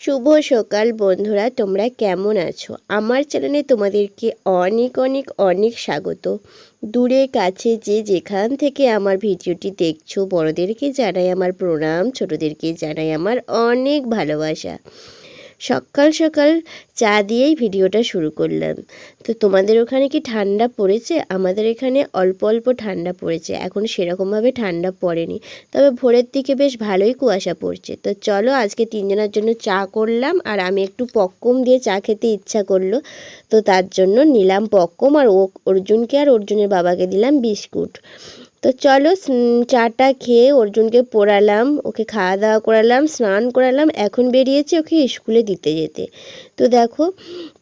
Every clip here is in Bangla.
শুভ সকাল বন্ধুরা, তোমরা কেমন আছো? আমার চ্যানেলে তোমাদেরকে অনেক অনেক অনেক স্বাগত। দূরে, কাছে যে যেখান থেকে আমার ভিডিওটি দেখছ, বড়দেরকে জানাই আমার প্রণাম, ছোটদেরকে জানাই আমার অনেক ভালোবাসা। সকাল সকাল চা দিয়েই ভিডিওটা শুরু করলাম। তো তোমাদের ওখানে কি ঠান্ডা পড়েছে? আমাদের এখানে অল্প অল্প ঠান্ডা পড়েছে। এখন সেরকমভাবে ঠান্ডা পড়েনি। তবে ভোরের দিকে বেশ ভালোই কুয়াশা পড়ছে। তো চলো আজকে তিনজনের জন্য চা করলাম আর আমি একটু পক্কম দিয়ে চা খেতে ইচ্ছা করল। তো তার জন্য নিলাম পক্কম আর ও অর্জুনকে আর অর্জুনের বাবাকে দিলাম বিস্কুট। তো চলো চাটা খেয়ে অর্জুনকে পড়ালাম, ওকে খাওয়া দাওয়া করালাম, স্নান করালাম, এখন বেরিয়েছে ওকে স্কুলে দিতে যেতে। তো দেখো,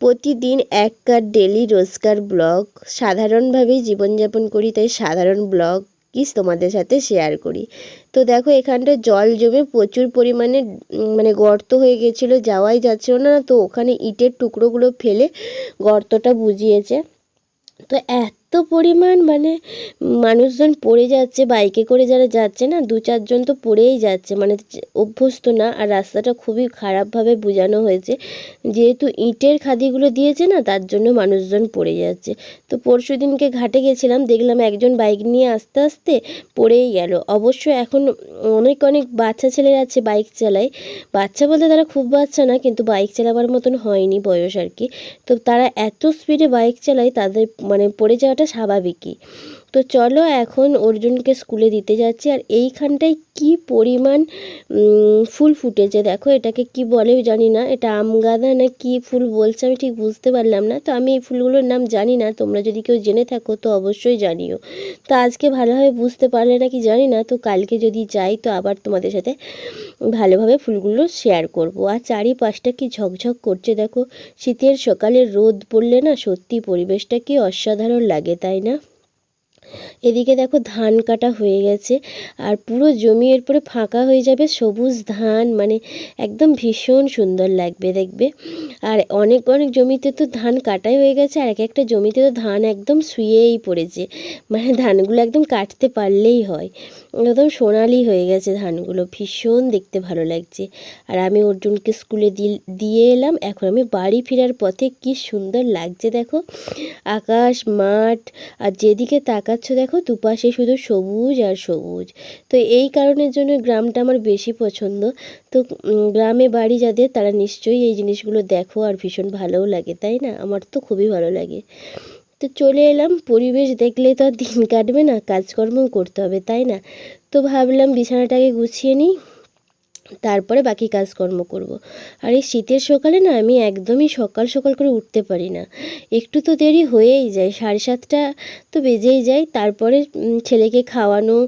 প্রতিদিন এক কার ডেলি রোজকার ব্লগ, সাধারণভাবেই জীবনযাপন করি, তাই সাধারণ ব্লগ কি তোমাদের সাথে শেয়ার করি। তো দেখো এখানটা জল জমে প্রচুর পরিমাণে মানে গর্ত হয়ে গেছিল, যাওয়াই যাচ্ছিল না, তো ওখানে ইটের টুকরোগুলো ফেলে গর্তটা বুঝিয়েছে। তো এত পরিমাণ মানে মানুষজন পড়ে যাচ্ছে, বাইকে করে যারা যাচ্ছে না, দু চারজন তো পড়েই যাচ্ছে। মানে অভ্যস্ত না, আর রাস্তাটা খুবই খারাপভাবে বোঝানো হয়েছে। যেহেতু ইটের খাদিগুলো দিয়েছে না, তার জন্য মানুষজন পড়ে যাচ্ছে। তো পরশু দিনকে ঘাটে গেছিলাম, দেখলাম একজন বাইক নিয়ে আস্তে আস্তে পড়েই গেল। অবশ্য এখন অনেক অনেক বাচ্চা ছেলেরা আছে বাইক চালায়। বাচ্চা বলতে তারা খুব বাচ্চা না, কিন্তু বাইক চালাবার মতন হয়নি বয়স আর কি। তো তারা এত স্পিডে বাইক চালায়, তাদের মানে পড়ে যাওয়াটা স্বাভাবিকই। তো চলো এখন অর্জুনকে স্কুলে দিতে যাচ্ছি। আর এইখানটায় কি পরিমাণ ফুল ফুটেছে দেখো, এটাকে কি বলে জানি না। এটা আম গাঁদা না কি ফুল বলছে আমি ঠিক বুঝতে পারলাম না। তো আমি এই ফুলগুলোর নাম জানি না, তোমরা যদি কেউ জেনে থাকো তো অবশ্যই জানিও। তো আজকে ভালোভাবে বুঝতে পারলে নাকি জানি না, তো কালকে যদি যাই তো আবার তোমাদের সাথে ভালোভাবে ফুলগুলো শেয়ার করব। আর চারিপাশটা কি ঝকঝক করছে দেখো, শীতের সকালে রোদ পড়লে না সত্যি পরিবেশটা কি অসাধারণ লাগে, তাই না? এদিকে দেখো ধান কাটা হয়ে গেছে, আর পুরো জমি এরপরে ফাঁকা হয়ে যাবে, সবুজ ধান মানে একদম ভীষণ সুন্দর লাগবে দেখবে। আর অনেক অনেক জমিতে তো ধান কাটাই হয়ে গেছে, আর এক একটা জমিতে তো ধান একদম শুয়েই পড়েছে মানে ধানগুলো একদম কাটতে পারলেই হয়। একদম সোনালি হয়ে গেছে ধানগুলো, ভীষণ দেখতে ভালো লাগছে। আর আমি অর্জুনকে স্কুলে দিয়ে এলাম, এখন আমি বাড়ি ফেরার পথে কি সুন্দর লাগছে দেখো। আকাশ, মাঠ, আর যেদিকে তাকাচ্ছ, দেখো দুপাশে শুধু সবুজ আর সবুজ। তো এই কারণের জন্য গ্রামটা আমার বেশি পছন্দ। তো গ্রামে বাড়ি যাদের তারা নিশ্চয়ই এই জিনিসগুলো দেখো আর ভীষণ ভালোও লাগে, তাই না? আমার তো খুবই ভালো লাগে। তো চলে এলাম, পরিবেশ দেখলে তো আর দিন কাটবে না, কাজকর্মও করতে হবে, তাই না? তো ভাবলাম বিছানাটাকে গুছিয়ে নিই। তারপরে বাকি কাজকর্ম করব। আর এই শীতের সকালে না আমি একদমই সকাল সকাল করে উঠতে পারি না। একটু তো দেরি হয়েই যায়, সাড়ে সাতটা তো বেজেই যায়। তারপরে ছেলেকে খাওয়ানো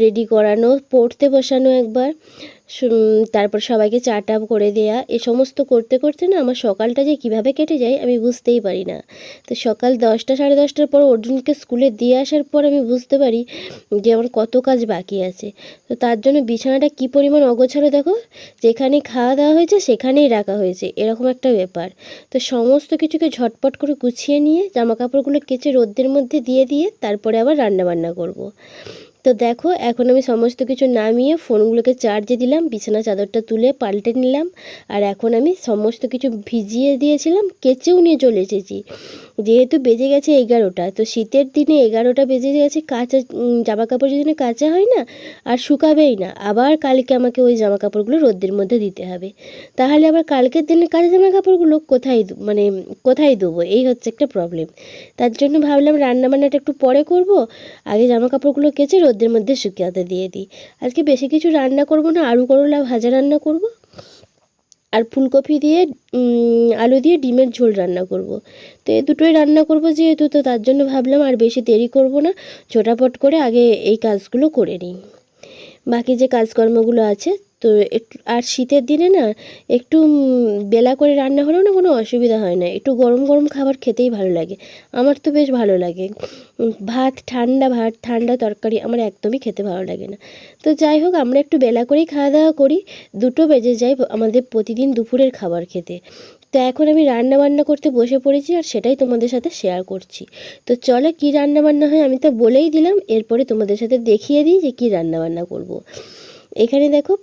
রেডি করানো, পড়তে বসানো একবার। তারপর সবাইকে চা টা করে দেয়া। এ সমস্ত করতে করতে না আমার সকালটা যে কীভাবে কেটে যায় আমি বুঝতেই পারি না। তো সকাল দশটা, সাড়ে দশটার পর অর্জুনকে স্কুলে দিয়ে আসার পর আমি বুঝতে পারি যে আমার কত কাজ বাকি আছে। তো তার জন্য বিছানাটা কি পরিমাণ অগোছালো দেখো, যেখানে খাওয়া দাওয়া হয়েছে সেখানেই রাখা হয়েছে, এরকম একটা ব্যাপার। তো সমস্ত কিছুকে ঝটপট করে গুছিয়ে নিয়ে জামা কাপড়গুলো কেচে রোদ্রের মধ্যে দিয়ে দিয়ে তারপরে আবার রান্না বান্না করব। তো দেখো, এখন আমি সমস্ত কিছু নামিয়ে ফোনগুলোকে চার্জে দিলাম, বিছানা চাদরটা তুলে পাল্টে নিলাম, আর এখন আমি সমস্ত কিছু ভিজিয়ে দিয়েছিলাম, কেচেও নিয়ে চলে এসেছি। যেহেতু বেজে গেছে এগারোটা, তো শীতের দিনে এগারোটা বেজে গেছে, কাঁচা জামা কাপড় যদি না কাঁচা হয় না আর শুকাবেই না। আবার কালকে আমাকে ওই জামা কাপড়গুলো রোদ্রের মধ্যে দিতে হবে। তাহলে আবার কালকের দিনে কাঁচা জামা কাপড়গুলো কোথায় মানে কোথায় দেবো? এই হচ্ছে একটা প্রবলেম তার জন্য ভাবলাম রান্না বান্নাটা একটু পরে করব, আগে জামা কাপড়গুলো কেচে রোদ্রের মধ্যে শুকিয়ে দিয়ে দিই। আজকে বেশি কিছু রান্না করব না, আলু করলা ভাজা রান্না করব। আর ফুলকপি দিয়ে আলু দিয়ে ডিমের ঝোল রান্না করব। তো এই দুটোই রান্না করব যেহেতু, তো তার জন্য ভাবলাম আর বেশি দেরি করব না। ছোটাপট করে আগে এই কাজগুলো করে নিই। বাকি যে কাজকর্মগুলো আছে, তো একটু আর শীতের দিনে না, একটু বেলা করে রান্না হলেও না কোনো অসুবিধা হয় না। একটু গরম গরম খাবার খেতেই ভালো লাগে। আমার তো বেশ ভালো লাগে। ভাত, ঠান্ডা ভাত, ঠান্ডা তরকারি আমার একদমই খেতে ভালো লাগে না। তো যাই হোক, আমরা একটু বেলা করেই খাওয়া দাওয়া করি। দুটো বেজে যায় আমাদের প্রতিদিন দুপুরের খাবার খেতে। তো এখন আমি রান্না বান্না করতে বসে পড়েছি আর সেটাই তোমাদের সাথে শেয়ার করছি। তো চলো কী রান্না বান্না হয় আমি তো বলেই দিলাম, এরপরে তোমাদের সাথে দেখিয়ে দিই যে কী রান্না বান্না করব। এখানে দেখো,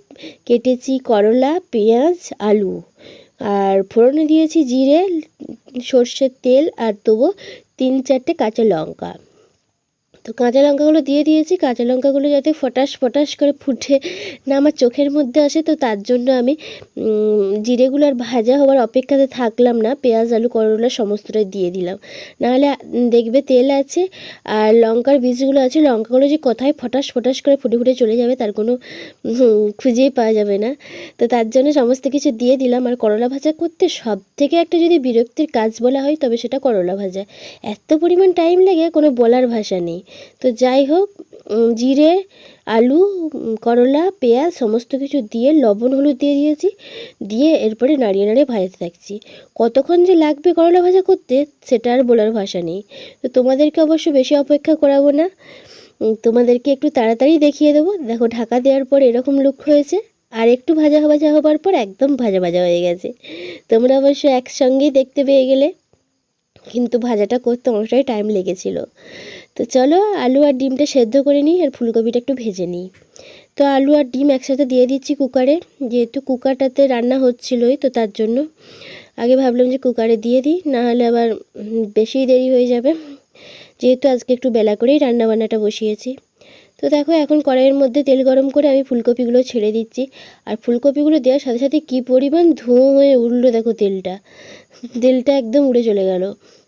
কেটেছি করলা, পেঁয়াজ, আলু। আর ফোড়নে দিয়েছি জিরে, সর্ষের তেল আর দেবো তিন চারটে কাঁচা লঙ্কা। তো কাঁচা লঙ্কাগুলো দিয়ে দিয়েছি। কাঁচা লঙ্কাগুলো যাতে ফটাস ফটাস করে ফুটে না আমার চোখের মধ্যে আসে, তো তার জন্য আমি জিরেগুলো আর ভাজা হওয়ার অপেক্ষাতে থাকলাম না। পেঁয়াজ, আলু, করলা সমস্তটাই দিয়ে দিলাম। নাহলে দেখবে তেল আছে আর লঙ্কার বীজগুলো আছে। লঙ্কাগুলো যে কোথায় ফটাস ফটাস করে ফুটে ফুটে চলে যাবে তার কোনো খুঁজেই পাওয়া যাবে না। তো তার জন্য সমস্ত কিছু দিয়ে দিলাম। আর করলা ভাজা করতে সব থেকে একটা যদি বিরক্তির কাজ বলা হয়, তবে সেটা করলা ভাজা। এত পরিমাণ টাইম লাগে, কোনো বলার ভাষা নেই। তো যাই হোক জিরে, আলু করলা, পেঁয়াজ সমস্ত কিছু দিয়ে লবণ হলুদ দিয়ে দিয়েছি। দিয়ে এরপরে নাড়িয়ে নাড়িয়ে ভাজতে থাকছি। কতক্ষণ যে লাগবে করলা ভাজা করতে, সেটা আর বলার ভাষা নেই। তো তোমাদেরকে অবশ্য বেশি অপেক্ষা করাবো না। তোমাদেরকে একটু তাড়াতাড়ি দেখিয়ে দেবো। দেখো, ঢাকা দেওয়ার পর এরকম লুক হয়েছে। আর একটু ভাজা ভাজা হবার পর একদম ভাজা ভাজা হয়ে গেছে। তোমরা অবশ্য একসঙ্গেই দেখতে পেয়ে গেলে। কিন্তু ভাজাটা করতে অনেকটাই টাইম লেগেছিল। তো চলো আলু আর ডিমটা সেদ্ধ করে নিই আর ফুলকপিটা একটু ভেজে নিই। তো আলু আর ডিম একসাথে দিয়ে দিচ্ছি কুকারে, যেহেতু কুকারটাতে রান্না হচ্ছিলোই তো তার জন্য। আগে ভাবলাম যে কুকারে দিয়ে দিই, না হলে আবার বেশি দেরি হয়ে যাবে। যেহেতু আজকে একটু বেলা করেই রান্না বান্নাটা বসিয়েছি। তো দেখো এখন কড়াইয়ের মধ্যে তেল গরম করে আমি ফুলকপিগুলো ছেড়ে দিচ্ছি। আর ফুলকপিগুলো দেওয়ার সাথে সাথে কী পরিমাণ ধোঁয়া হয়ে উঠল দেখো তেলটা। তেলটা একদম উড়ে চলে গেল।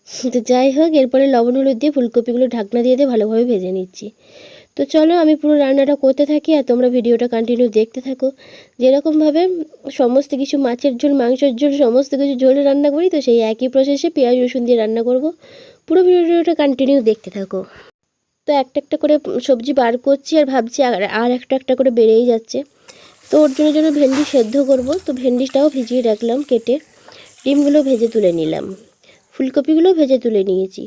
তো যাই হোক, এরপরে লবণ, হলুদ দিয়ে ফুলকপিগুলো ঢাকনা দিয়ে দিয়ে ভালোভাবে ভেজে নিচ্ছি। তো চলো, আমি পুরো রান্নাটা করতে থাকি আর তোমরা ভিডিওটা কন্টিনিউ দেখতে থাকো। যেরকমভাবে সমস্ত কিছু মাছের ঝোল, মাংসের ঝোল, সমস্ত কিছু ঝোল রান্না করি, তো সেই একই প্রসেসে পেঁয়াজ, রসুন দিয়ে রান্না করব। পুরো ভিডিওটা কন্টিনিউ দেখতে থাকো। তো একটা একটা করে সবজি বার করছি আর ভাবছি আর একটা একটা করে বেড়েই যাচ্ছে। তো ওর জন্য জন্য ভেন্ডি সেদ্ধ করব। তো ভেন্ডিটাও ভিজিয়ে রাখলাম কেটে। ডিমগুলো ভেজে তুলে নিলাম। ফুলকপিগুলো ভেজে তুলে নিয়েছি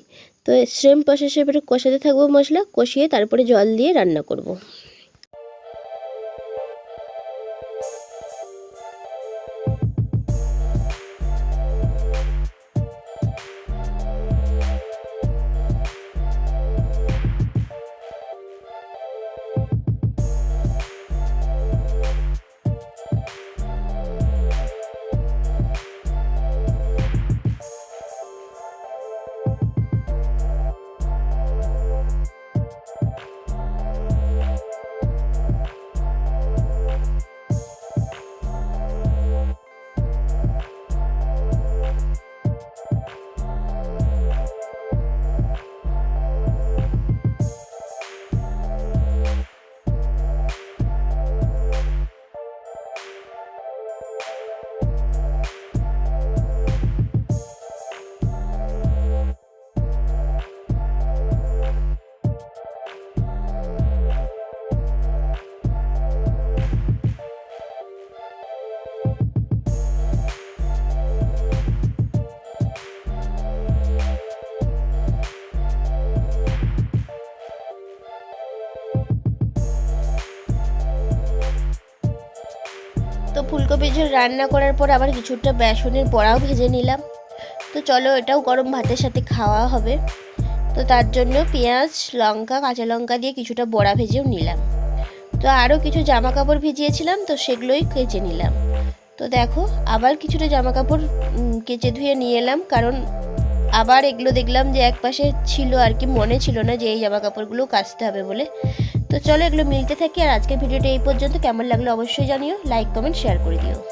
তো সেম প্রসেসে এবারে কষাতে থাকব মশলা, কষিয়ে তারপরে জল দিয়ে রান্না করব। তো ফুলকপির ঝোল রান্না করার পর আবার কিছুটা বেসনের বড়াও ভেজে নিলাম। তো চলো এটাও গরম ভাতের সাথে খাওয়া হবে। তো তার জন্য পেঁয়াজ, লঙ্কা, কাঁচা লঙ্কা দিয়ে কিছুটা বড়া ভেজেও নিলাম। তো আরও কিছু জামা কাপড় ভিজিয়েছিলাম, তো সেগুলোই কেচে নিলাম। তো দেখো, আবার কিছুটা জামা কাপড় কেচে ধুয়ে নিয়ে এলাম, কারণ আবার এগুলো দেখলাম যে এক পাশে ছিল আর কি, মনে ছিল না যে এই জামা কাপড়গুলো কাচতে হবে বলে। তো চলো এগুলো মিলতে থাকি আর আজকের ভিডিওটা এই পর্যন্ত। কেমন লাগল অবশ্যই জানিও লাইক কমেন্ট শেয়ার করে দিও।